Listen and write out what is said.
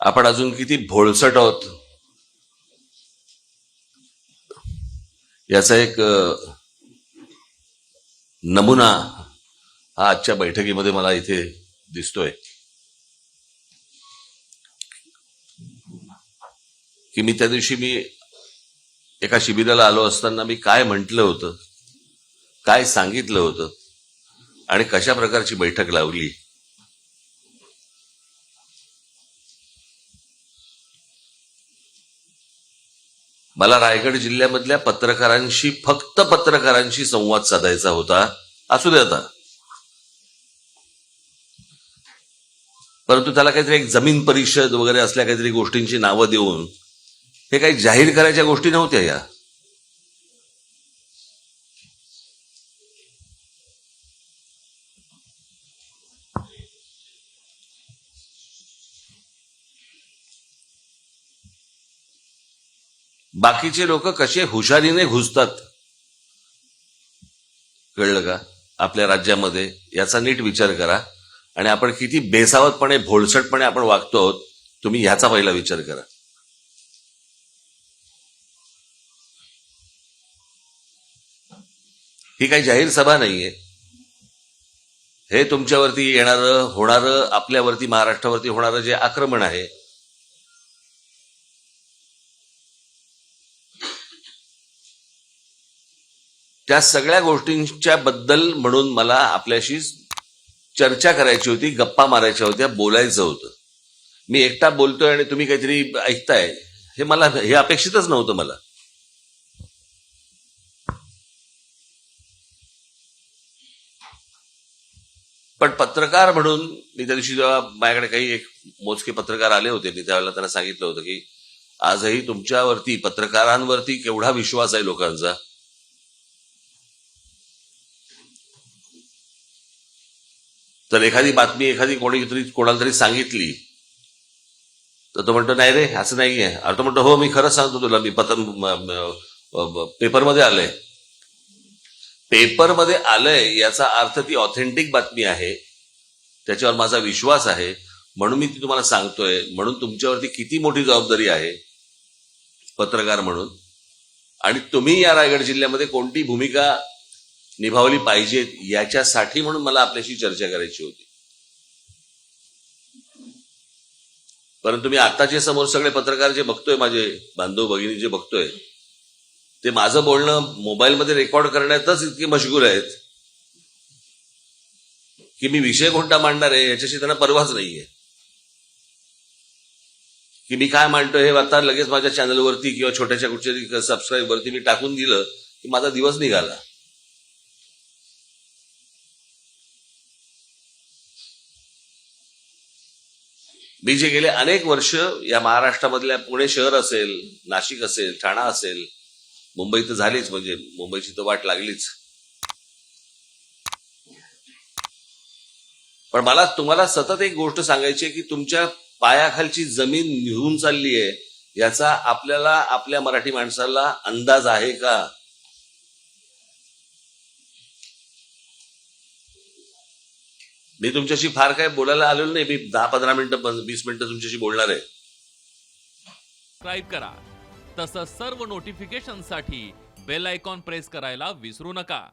आपण अजून किती भोळसट आहोत? याचा एक नमुना हा आजच्या बैठकीमध्ये मला इथे दिसतोय. की मी त्या दिवशी मी एका शिबिराला आलो असताना मी काय म्हटलं होतं? काय सांगितलं होतं? आणि कशा प्रकारची बैठक लावली? मला रायगड जिल्ह्यामधल्या पत्रकारांशी फक्त पत्रकारांशी संवाद साधायचा होता. असू दे आता. परंतु त्याला काहीतरी एक जमीन परिषद वगैरे असल्या काहीतरी गोष्टींची नावं देऊन हे काही जाहीर करायच्या गोष्टी नव्हत्या या. बाकीचे लोक कसे हुशारीने घुसतात? कळलं का? आपल्या राज्यामध्ये याचा नीट विचार करा आणि आपण किती बेसावतपणे भोळसटपणे आपण वागतो आहोत तुम्ही ह्याचा पहिला विचार करा. ही काही जाहीर सभा नाहीये. हे तुमच्यावरती येणारं होणारं आपल्यावरती महाराष्ट्रावरती होणारं जे आक्रमण आहे त्या सगळ्या गोष्टींच्या बद्दल म्हणून मला आपल्याशी चर्चा करायची होती गप्पा मारायच्या होत्या बोलायचं होतं. मी एकटा बोलतोय आणि तुम्ही काहीतरी ऐकताय हे मला हे अपेक्षितच नव्हतं मला. पण पत्रकार म्हणून मी त्या दिवशी जेव्हा माझ्याकडे काही एक मोजके पत्रकार आले होते मी त्यावेळेला त्यांना सांगितलं होतं की आजही तुमच्यावरती पत्रकारांवरती केवढा विश्वास आहे लोकांचा. तर एखादी बातमी एखादी कोणी तरी कोणाला तरी सांगितली तर तो म्हणतो नाही रे असं नाही आहे अरे तो म्हणतो हो मी खरंच सांगतो तुला मी पतन पेपरमध्ये आलंय. पेपरमध्ये आलंय याचा अर्थ ती ऑथेंटिक बातमी आहे त्याच्यावर माझा विश्वास आहे म्हणून मी ती तुम्हाला सांगतोय म्हणून तुमच्यावरती किती मोठी जबाबदारी आहे पत्रकार म्हणून. आणि तुम्ही या रायगड जिल्ह्यामध्ये कोणती भूमिका निभावली पाहिजेत याच्यासाठी म्हणून मला आपल्याशी चर्चा करायची होती. परंतु मी आताचे समोर सगळे पत्रकार जे बघतोय माझे बांधव भगिनी जे बघतोय ते माझं बोलणं मोबाईलमध्ये रेकॉर्ड करण्यातच इतके मशगूल आहेत की मी विषय कोणता मांडणार आहे याच्याशी त्यांना परवाच नाहीये. की मी काय मांडतोय हे आता लगेच माझ्या चॅनलवरती किंवा छोट्याशा कुठच्या सबस्क्राईबवरती मी टाकून दिलं की माझा दिवस निघाला. मी जे गेले अनेक वर्ष या महाराष्ट्रामधल्या पुणे शहर असेल नाशिक असेल ठाणा असेल मुंबई तर झालीच म्हणजे मुंबईची तर वाट लागलीच. पण मला तुम्हाला सतत एक गोष्ट सांगायची आहे की तुमच्या पायाखालची जमीन निघून चालली आहे याचा आपल्याला आपल्या मराठी माणसाला अंदाज आहे का? मी तुमच्याशी फार काय बोलायला आलेलो नाही. मी दहा पंधरा मिनिटं वीस मिनिटं तुमच्याशी बोलणार आहे. सबस्क्राईब करा. तसंच सर्व नोटिफिकेशनसाठी बेल आयकॉन प्रेस करायला विसरू नका.